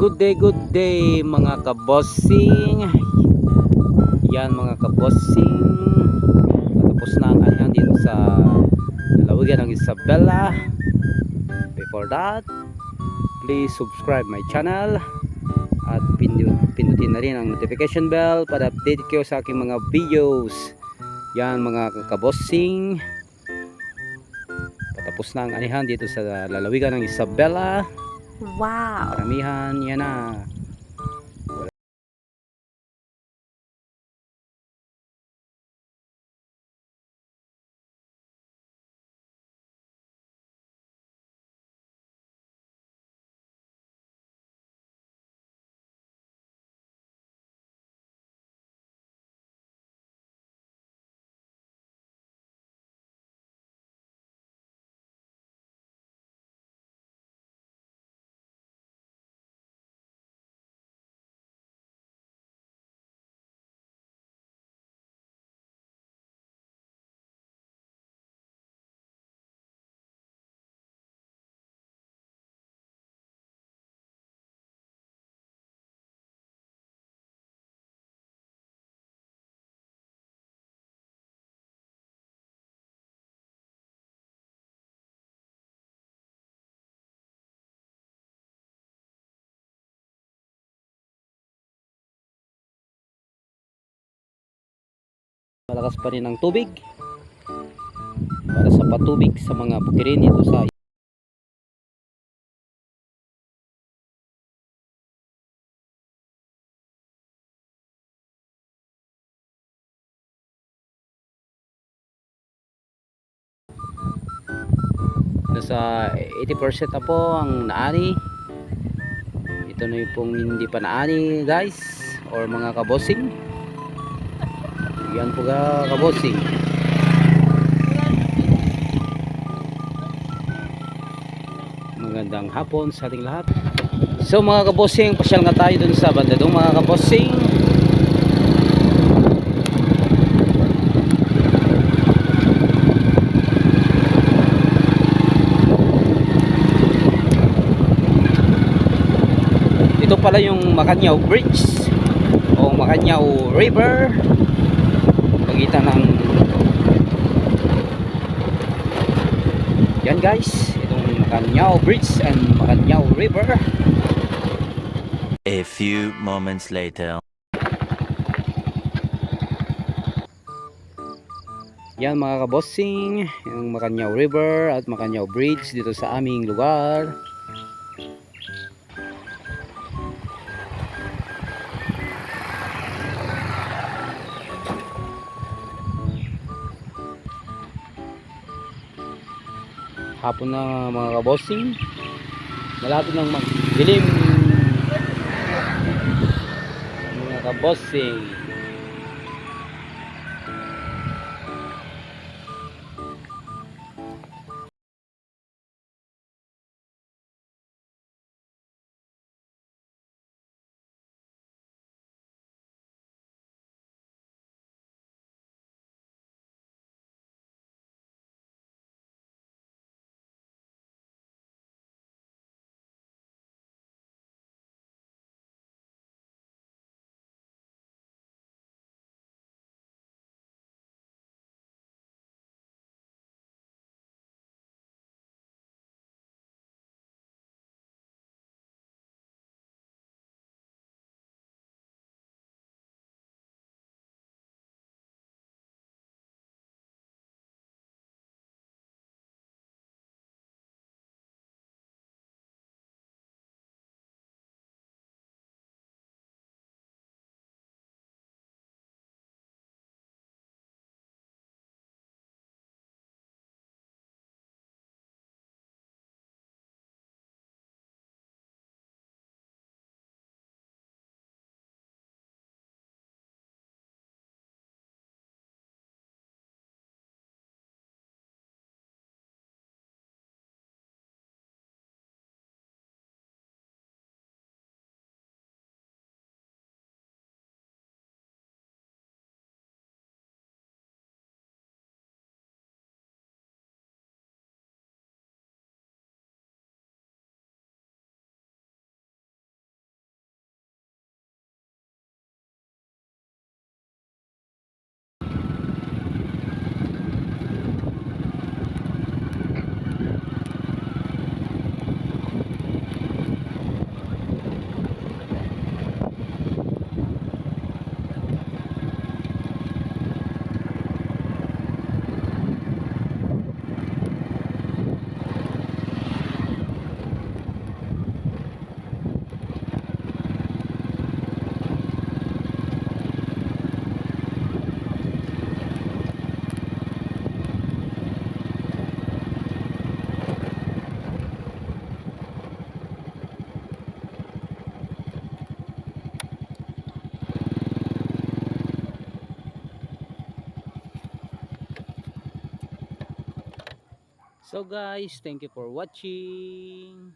Good day, good day mga kabossing. Yan mga kabossing. Patapos na ang anyan dito sa lalawigan ng Isabela. Before that, please subscribe my channel at pindu pindutin na rin ang notification bell para update kayo sa aking mga videos. Yan mga kabossing. Patapos na ang anihan dito sa lalawigan ng Isabela. Wow. Karamihan yan na. Malakas pa rin ang tubig. Para sa patubig sa mga bukirin ito sa nasa 80% na po ang naani ito na yung pong hindi pa naani guys or mga kabosing yan po ka kabosing magandang hapon sa ating lahat. So mga kabosing pasyal nga tayo dun sa bandadong mga kabosing ito pala yung Macanyaw Bridge o Macanyaw River pagitan ng yan guys. Itong Macanyaw Bridge and Macanyaw River. A few moments later. yan mga kabossing. Yung Macanyaw River at Macanyaw Bridge dito sa aming lugar hapon na mga kabossing. Malapit nang magdilim. Mga kabossing So guys, thank you for watching.